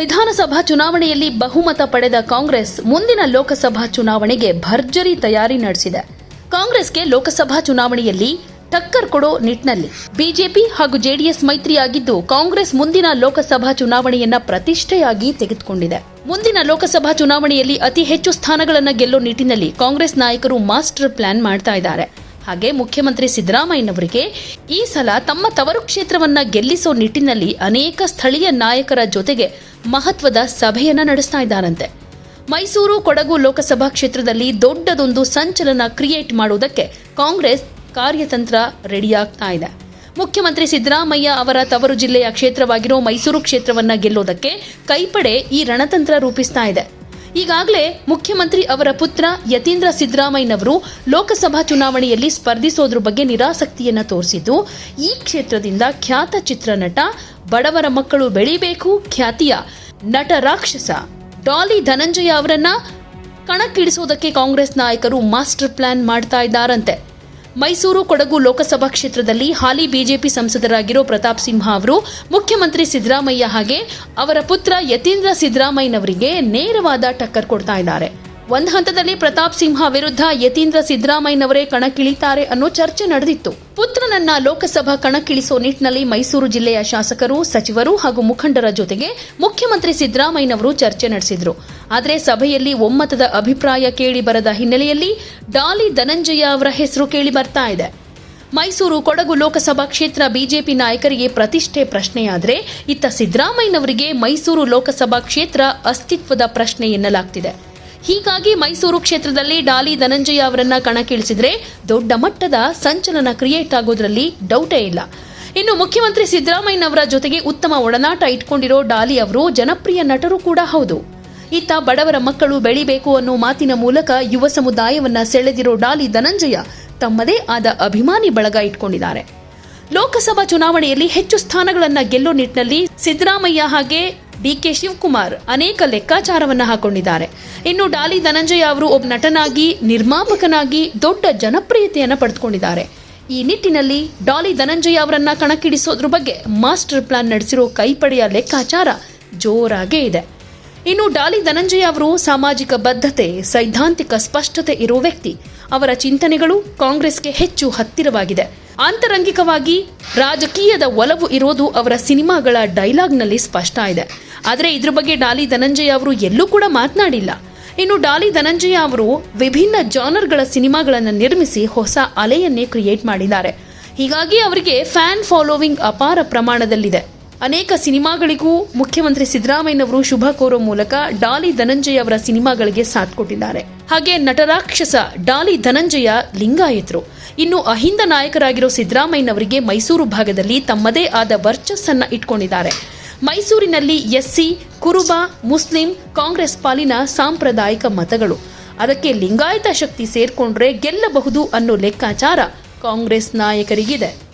ವಿಧಾನಸಭಾ ಚುನಾವಣೆಯಲ್ಲಿ ಬಹುಮತ ಪಡೆದ ಕಾಂಗ್ರೆಸ್ ಮುಂದಿನ ಲೋಕಸಭಾ ಚುನಾವಣೆಗೆ ಭರ್ಜರಿ ತಯಾರಿ ನಡೆಸಿದೆ. ಕಾಂಗ್ರೆಸ್ಗೆ ಲೋಕಸಭಾ ಚುನಾವಣೆಯಲ್ಲಿ ಟಕ್ಕರ್ ಕೊಡೋ ನಿಟ್ಟಿನಲ್ಲಿ ಬಿಜೆಪಿ ಹಾಗೂ ಜೆಡಿಎಸ್ ಮೈತ್ರಿಯಾಗಿದ್ದು ಕಾಂಗ್ರೆಸ್ ಮುಂದಿನ ಲೋಕಸಭಾ ಚುನಾವಣೆಯನ್ನ ಪ್ರತಿಷ್ಠೆಯಾಗಿ ತೆಗೆದುಕೊಂಡಿದೆ. ಮುಂದಿನ ಲೋಕಸಭಾ ಚುನಾವಣೆಯಲ್ಲಿ ಅತಿ ಹೆಚ್ಚು ಸ್ಥಾನಗಳನ್ನು ಗೆಲ್ಲೋ ನಿಟ್ಟಿನಲ್ಲಿ ಕಾಂಗ್ರೆಸ್ ನಾಯಕರು ಮಾಸ್ಟರ್ ಪ್ಲಾನ್ ಮಾಡ್ತಾ ಇದ್ದಾರೆ. ಹಾಗೆ ಮುಖ್ಯಮಂತ್ರಿ ಸಿದ್ದರಾಮಯ್ಯನವರಿಗೆ ಈ ಸಲ ತಮ್ಮ ತವರು ಕ್ಷೇತ್ರವನ್ನ ಗೆಲ್ಲಿಸೋ ನಿಟ್ಟಿನಲ್ಲಿ ಅನೇಕ ಸ್ಥಳೀಯ ನಾಯಕರ ಜೊತೆಗೆ ಮಹತ್ವದ ಸಭೆಯನ್ನ ನಡೆಸ್ತಾ ಇದ್ದಾರಂತೆ ಮೈಸೂರು ಕೊಡಗು ಲೋಕಸಭಾ ಕ್ಷೇತ್ರದಲ್ಲಿ ದೊಡ್ಡದೊಂದು ಸಂಚಲನ ಕ್ರಿಯೇಟ್ ಮಾಡುವುದಕ್ಕೆ ಕಾಂಗ್ರೆಸ್ ಕಾರ್ಯತಂತ್ರ ರೆಡಿಯಾಗ್ತಾ ಇದೆ. ಮುಖ್ಯಮಂತ್ರಿ ಸಿದ್ದರಾಮಯ್ಯ ಅವರ ತವರು ಜಿಲ್ಲೆಯ ಕ್ಷೇತ್ರವಾಗಿರೋ ಮೈಸೂರು ಕ್ಷೇತ್ರವನ್ನ ಗೆಲ್ಲೋದಕ್ಕೆ ಕೈಪಡೆ ಈ ರಣತಂತ್ರ ರೂಪಿಸ್ತಾ ಇದೆ. ಈಗಾಗಲೇ ಮುಖ್ಯಮಂತ್ರಿ ಅವರ ಪುತ್ರ ಯತೀಂದ್ರ ಸಿದ್ದರಾಮಯ್ಯನವರು ಲೋಕಸಭಾ ಚುನಾವಣೆಯಲ್ಲಿ ಸ್ಪರ್ಧಿಸೋದ್ರ ಬಗ್ಗೆ ನಿರಾಸಕ್ತಿಯನ್ನು ತೋರಿಸಿದ್ದು, ಈ ಕ್ಷೇತ್ರದಿಂದ ಖ್ಯಾತ ಚಿತ್ರನಟ ಬಡವರ ಮಕ್ಕಳು ಬೆಳಿಬೇಕು ಖ್ಯಾತಿಯ ನಟ ರಾಕ್ಷಸ ಡಾಲಿ ಧನಂಜಯ ಅವರನ್ನ ಕಣಕ್ಕಿಳಿಸೋದಕ್ಕೆ ಕಾಂಗ್ರೆಸ್ ನಾಯಕರು ಮಾಸ್ಟರ್ ಪ್ಲಾನ್ ಮಾಡ್ತಾ ಇದ್ದಾರಂತೆ. ಮೈಸೂರು ಕೊಡಗು ಲೋಕಸಭಾ ಕ್ಷೇತ್ರದಲ್ಲಿ ಹಾಲಿ ಬಿಜೆಪಿ ಸಂಸದರಾಗಿರೋ ಪ್ರತಾಪ್ ಸಿಂಹ ಅವರು, ಮುಖ್ಯಮಂತ್ರಿ ಸಿದ್ದರಾಮಯ್ಯ ಹಾಗೆ ಅವರ ಪುತ್ರ ಯತೀಂದ್ರ ಸಿದ್ದರಾಮಯ್ಯನವರಿಗೆ ನೇರವಾದ ಟಕ್ಕರ್ ಕೊಡ್ತಾ ಇದ್ದಾರೆ. ಒಂದು ಹಂತದಲ್ಲಿ ಪ್ರತಾಪ್ ಸಿಂಹ ವಿರುದ್ಧ ಯತೀಂದ್ರ ಸಿದ್ದರಾಮಯ್ಯನವರೇ ಕಣಕ್ಕಿಳಿತಾರೆ ಅನ್ನೋ ಚರ್ಚೆ ನಡೆದಿತ್ತು. ಪುತ್ರನನ್ನ ಲೋಕಸಭಾ ಕಣಕ್ಕಿಳಿಸೋ ನಿಟ್ಟಿನಲ್ಲಿ ಮೈಸೂರು ಜಿಲ್ಲೆಯ ಶಾಸಕರು, ಸಚಿವರು ಹಾಗೂ ಮುಖಂಡರ ಜೊತೆಗೆ ಮುಖ್ಯಮಂತ್ರಿ ಸಿದ್ದರಾಮಯ್ಯನವರು ಚರ್ಚೆ ನಡೆಸಿದ್ರು. ಆದರೆ ಸಭೆಯಲ್ಲಿ ಒಮ್ಮತದ ಅಭಿಪ್ರಾಯ ಕೇಳಿ ಬರದ ಹಿನ್ನೆಲೆಯಲ್ಲಿ ಡಾಲಿ ಧನಂಜಯ ಅವರ ಹೆಸರು ಕೇಳಿ ಬರ್ತಾ ಇದೆ. ಮೈಸೂರು ಕೊಡಗು ಲೋಕಸಭಾ ಕ್ಷೇತ್ರ ಬಿಜೆಪಿ ನಾಯಕರಿಗೆ ಪ್ರತಿಷ್ಠೆ ಪ್ರಶ್ನೆಯಾದರೆ ಇತ್ತ ಸಿದ್ದರಾಮಯ್ಯನವರಿಗೆ ಮೈಸೂರು ಲೋಕಸಭಾ ಕ್ಷೇತ್ರ ಅಸ್ತಿತ್ವದ ಪ್ರಶ್ನೆ ಎನ್ನಲಾಗ್ತಿದೆ. ಹೀಗಾಗಿ ಮೈಸೂರು ಕ್ಷೇತ್ರದಲ್ಲಿ ಡಾಲಿ ಧನಂಜಯ ಅವರನ್ನ ಕಣಕ್ಕಿಳಿಸಿದ್ರೆ ದೊಡ್ಡ ಮಟ್ಟದ ಸಂಚಲನ ಕ್ರಿಯೇಟ್ ಆಗೋದ್ರಲ್ಲಿ ಡೌಟೇ ಇಲ್ಲ. ಇನ್ನು ಮುಖ್ಯಮಂತ್ರಿ ಸಿದ್ದರಾಮಯ್ಯನವರ ಜೊತೆಗೆ ಉತ್ತಮ ಒಡನಾಟ ಇಟ್ಕೊಂಡಿರೋ ಡಾಲಿ ಅವರು ಜನಪ್ರಿಯ ನಟರು ಕೂಡ ಹೌದು. ಇತ್ತ ಬಡವರ ಮಕ್ಕಳು ಬೆಳಿಬೇಕು ಅನ್ನೋ ಮಾತಿನ ಮೂಲಕ ಯುವ ಸಮುದಾಯವನ್ನ ಸೆಳೆದಿರೋ ಡಾಲಿ ಧನಂಜಯ ತಮ್ಮದೇ ಆದ ಅಭಿಮಾನಿ ಬಳಗ ಇಟ್ಕೊಂಡಿದ್ದಾರೆ. ಲೋಕಸಭಾ ಚುನಾವಣೆಯಲ್ಲಿ ಹೆಚ್ಚು ಸ್ಥಾನಗಳನ್ನು ಗೆಲ್ಲೋ ನಿಟ್ಟಿನಲ್ಲಿ ಸಿದ್ದರಾಮಯ್ಯ ಹಾಗೆ ಡಿಕೆ ಶಿವಕುಮಾರ್ ಅನೇಕ ಲೆಕ್ಕಾಚಾರವನ್ನ ಹಾಕೊಂಡಿದ್ದಾರೆ. ಇನ್ನು ಡಾಲಿ ಧನಂಜಯ ಅವರು ಒಬ್ಬ ನಟನಾಗಿ, ನಿರ್ಮಾಪಕನಾಗಿ ದೊಡ್ಡ ಜನಪ್ರಿಯತೆಯನ್ನು ಪಡೆದುಕೊಂಡಿದ್ದಾರೆ. ಈ ನಿಟ್ಟಿನಲ್ಲಿ ಡಾಲಿ ಧನಂಜಯ ಅವರನ್ನ ಕಣಕ್ಕಿಡಿಸೋದ್ರ ಬಗ್ಗೆ ಮಾಸ್ಟರ್ ಪ್ಲಾನ್ ನಡೆಸಿರೋ ಕೈಪಡೆಯ ಲೆಕ್ಕಾಚಾರ ಜೋರಾಗೇ ಇದೆ. ಇನ್ನು ಡಾಲಿ ಧನಂಜಯ ಅವರು ಸಾಮಾಜಿಕ ಬದ್ಧತೆ, ಸೈದ್ಧಾಂತಿಕ ಸ್ಪಷ್ಟತೆ ಇರೋ ವ್ಯಕ್ತಿ. ಅವರ ಚಿಂತನೆಗಳು ಕಾಂಗ್ರೆಸ್ಗೆ ಹೆಚ್ಚು ಹತ್ತಿರವಾಗಿದೆ. ಆಂತರಂಗಿಕವಾಗಿ ರಾಜಕೀಯದ ಒಲವು ಇರೋದು ಅವರ ಸಿನಿಮಾಗಳ ಡೈಲಾಗ್ನಲ್ಲಿ ಸ್ಪಷ್ಟ ಇದೆ. ಆದರೆ ಇದ್ರ ಬಗ್ಗೆ ಡಾಲಿ ಧನಂಜಯ ಅವರು ಎಲ್ಲೂ ಕೂಡ ಮಾತನಾಡಿಲ್ಲ. ಇನ್ನು ಡಾಲಿ ಧನಂಜಯ ಅವರು ವಿಭಿನ್ನ ಜಾನರ್ಗಳ ಸಿನಿಮಾಗಳನ್ನು ನಿರ್ಮಿಸಿ ಹೊಸ ಅಲೆಯನ್ನೇ ಕ್ರಿಯೇಟ್ ಮಾಡಿದ್ದಾರೆ. ಹೀಗಾಗಿ ಅವರಿಗೆ ಫ್ಯಾನ್ ಫಾಲೋವಿಂಗ್ ಅಪಾರ ಪ್ರಮಾಣದಲ್ಲಿದೆ. ಅನೇಕ ಸಿನಿಮಾಗಳಿಗೂ ಮುಖ್ಯಮಂತ್ರಿ ಸಿದ್ದರಾಮಯ್ಯನವರು ಶುಭ ಕೋರೋ ಮೂಲಕ ಡಾಲಿ ಧನಂಜಯ ಅವರ ಸಿನಿಮಾಗಳಿಗೆ ಸಾಥ್ ಕೊಟ್ಟಿದ್ದಾರೆ. ಹಾಗೆ ನಟರಾಕ್ಷಸ ಡಾಲಿ ಧನಂಜಯ ಲಿಂಗಾಯತರು. ಇನ್ನು ಅಹಿಂದ ನಾಯಕರಾಗಿರೋ ಸಿದ್ದರಾಮಯ್ಯನವರಿಗೆ ಮೈಸೂರು ಭಾಗದಲ್ಲಿ ತಮ್ಮದೇ ಆದ ವರ್ಚಸ್ಸನ್ನು ಇಟ್ಕೊಂಡಿದ್ದಾರೆ. ಮೈಸೂರಿನಲ್ಲಿ ಎಸ್ಸಿ, ಕುರುಬ, ಮುಸ್ಲಿಂ, ಕಾಂಗ್ರೆಸ್ ಪಾಲಿನ ಸಾಂಪ್ರದಾಯಿಕ ಮತಗಳು. ಅದಕ್ಕೆ ಲಿಂಗಾಯತ ಶಕ್ತಿ ಸೇರ್ಕೊಂಡ್ರೆ ಗೆಲ್ಲಬಹುದು ಅನ್ನೋ ಲೆಕ್ಕಾಚಾರ ಕಾಂಗ್ರೆಸ್ ನಾಯಕರಿಗಿದೆ.